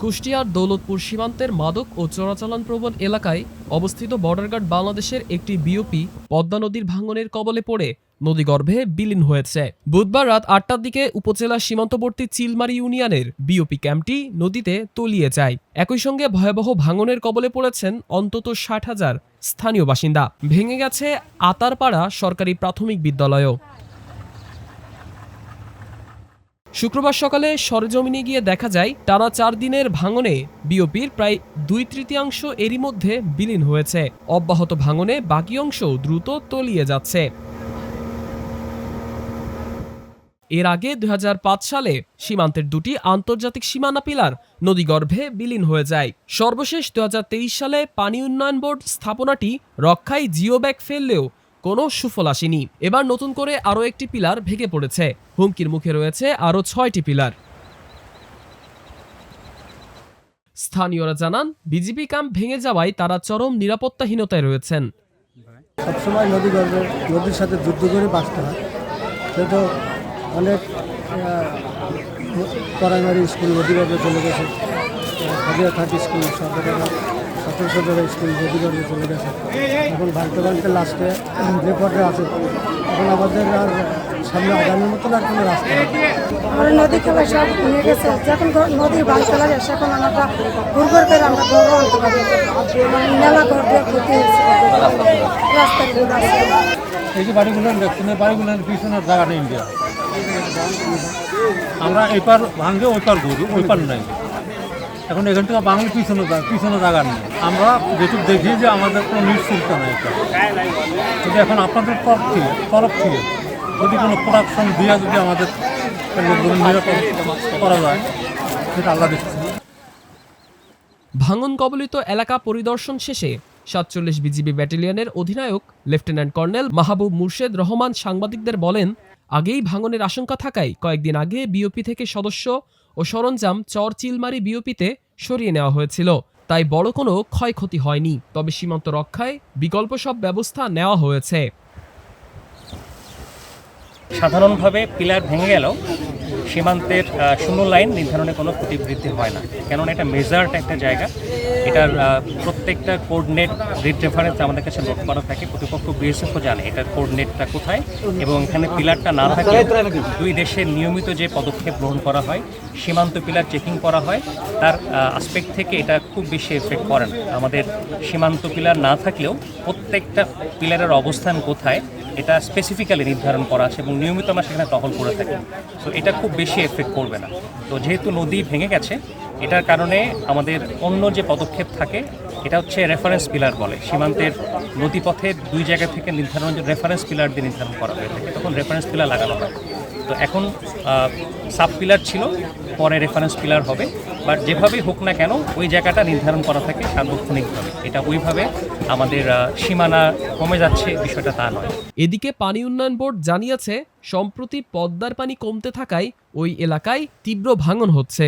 কুষ্টিয়ার দৌলতপুর সীমান্তের মাদক ও চোরাচালান প্রবণ এলাকায় অবস্থিত বর্ডার গার্ড বাংলাদেশের একটি বিওপি পদ্মা নদীর ভাঙনের কবলে পড়ে নদীগর্ভে বিলীন হয়েছে। বুধবার রাত আটটার দিকে উপজেলা সীমান্তবর্তী চিলমারি ইউনিয়নের বিওপি ক্যাম্পটি নদীতে তলিয়ে যায়। একই সঙ্গে ভয়াবহ ভাঙনের কবলে পড়েছেন অন্তত ষাট হাজার স্থানীয় বাসিন্দা। ভেঙে গেছে আতারপাড়া সরকারি প্রাথমিক বিদ্যালয়ও। শুক্রবার সকালে সরেজমিনে গিয়ে দেখা যায়, টানা চার দিনের ভাঙনে বিওপির প্রায় দুই তৃতীয়াংশ এরই মধ্যে বিলীন হয়েছে। অব্যাহত ভাঙনে বাকি অংশ দ্রুত তলিয়ে যাচ্ছে। এর আগে দু হাজার পাঁচ সালে সীমান্তের দুটি আন্তর্জাতিক সীমানা পিলার নদীগর্ভে বিলীন হয়ে যায়। সর্বশেষ দু হাজার তেইশ সালে পানি উন্নয়ন বোর্ড স্থাপনাটি রক্ষায় জিও ব্যাগ ফেললেও কোনো সুফল আসেনি। এবার নতুন করে আরও একটি পিলার ভেঙে পড়েছে। হুমকির মুখে রয়েছে আরও ছয়টি পিলার। স্থানীয়রা জানান, বিজিবি ক্যাম্প ভেঙে যাওয়ায় তারা চরম নিরাপত্তাহীনতায় রয়েছেন। সবসময় নদী গর্ভে, নদীর সাথে যুদ্ধ করে বাঁচতে হয়। সেহেতু অনেক প্রাইমারি স্কুল নদী গর্ভে চলে গেছে। হাজিরা থাকি স্কুল সরকারি সতেরো সদর স্কুল চলে গেছে। এখন ভারতীয় ব্যাংকের লাস্টে যে পর্যায়ে আছে। এখন আমাদের আর সামনে আগামীর মতন আর কোনো রাস্তা নেই। নদী খেলা সব নিয়ে গেছে। যখন নদীর যায় সেখন আমরা করে আমরা গর্ব আনতে পারি। মেলা ঘর দিয়ে ক্ষতি এই যে বাড়িগুলো দেখছেন এই বাড়িগুলোর পিছনের জায়গা নেই ইন্ডিয়া। আমরা এপার ভাঙবে ওই পার ঘুরি ওই পার নাই। এখন এখান থেকে বাংলার পিছনে পিছনে জায়গা নেই আমরা যেটুকু দেখি যে আমাদের কোনো নিশ্চিন্ত নেই কিন্তু এখন আপনাদের তরফ থেকে তরফ থেকে যদি কোনো প্রোডাকশন দিয়ে যদি আমাদের নিরাপদ করা যায়, সেটা আল্লাহ দেখছি ভাঙন কবলিত এলাকা পরিদর্শন শেষে সাতচল্লিশ বিজিবি ব্যাটালিয়নের অধিনায়ক, লেফটেন্যান্ট কর্নেল মাহবুব মুর্শেদ রহমান সাংবাদিকদের বলেন, আগেই ভাঙনের আশঙ্কা থাকায় কয়েকদিন আগে বিওপি থেকে সদস্য ও সরঞ্জাম চর চিলমারি বিওপিতে সরিয়ে নেওয়া হয়েছিল। তাই বড় কোনো ক্ষয়ক্ষতি হয়নি। তবে সীমান্ত রক্ষায় বিকল্প সব ব্যবস্থা নেওয়া হয়েছে। সাধারণভাবে পিলার ভেঙে গেলেও সীমান্তের শূন্য লাইন নির্ধারণে কোনো ক্ষতিবৃদ্ধি হয় না। কেননা এটা মেজার্ড একটা জায়গা। এটার প্রত্যেকটা কোঅর্ডিনেট রেড রেফারেন্স আমাদের কাছে নোট করা থাকে। প্রতিপক্ষ বিএসএফও জানে এটার কোঅর্ডিনেটটা কোথায় এবং এখানে পিলারটা না থাকলে দুই দেশের নিয়মিত যে পদক্ষেপ গ্রহণ করা হয়, সীমান্ত পিলার চেকিং করা হয়, তার আসপেক্ট থেকে এটা খুব বেশি এফেক্ট করে না। আমাদের সীমান্ত পিলার না থাকলেও প্রত্যেকটা পিলারের অবস্থান কোথায় এটা স্পেসিফিক্যালি নির্ধারণ করা আছে এবং নিয়মিত আমরা সেখানে টহল করে থাকি। তো এটা খুব বেশি এফেক্ট করবে না। তো যেহেতু নদী ভেঙে গেছে, এটার কারণে আমাদের অন্য যে পদক্ষেপ থাকে, এটা হচ্ছে রেফারেন্স পিলার বলে। সীমান্তের নদীপথে দুই জায়গা থেকে নির্ধারণ রেফারেন্স পিলার দিয়ে নির্ধারণ করা হয়ে থাকে। তখন রেফারেন্স পিলার লাগানো হয়। তো এখন সাব পিলার ছিল, পরে রেফারেন্স পিলার হবে। বাট যেভাবেই হোক না কেন, ওই জায়গাটা নির্ধারণ করা থাকে সার্বক্ষণিকভাবে। এটা ওইভাবে আমাদের সীমানা কমে যাচ্ছে, বিষয়টা তা নয়। এদিকে পানি উন্নয়ন বোর্ড জানিয়েছে, সম্প্রতি পদ্মার পানি কমতে থাকায় ওই এলাকায় তীব্র ভাঙন হচ্ছে।